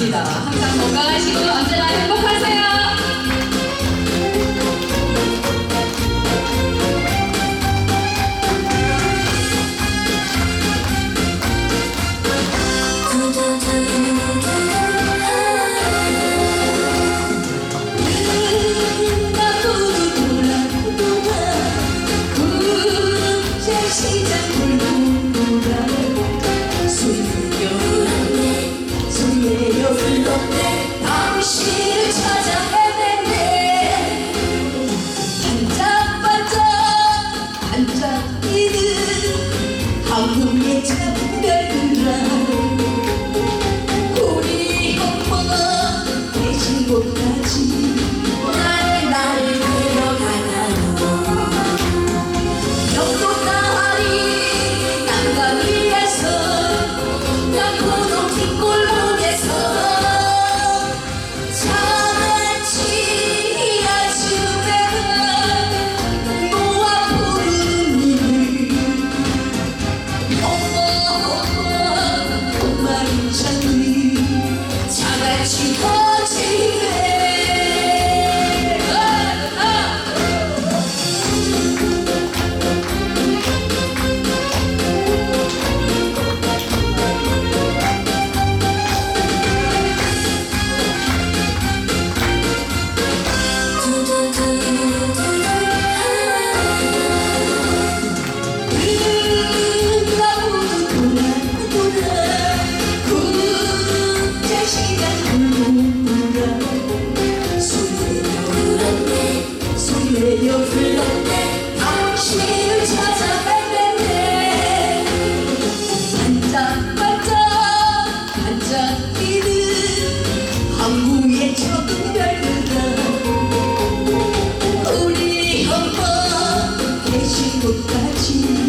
감사합니다. 항상 건강하시고 언제나 행복하세요. 당신을 찾아 ti.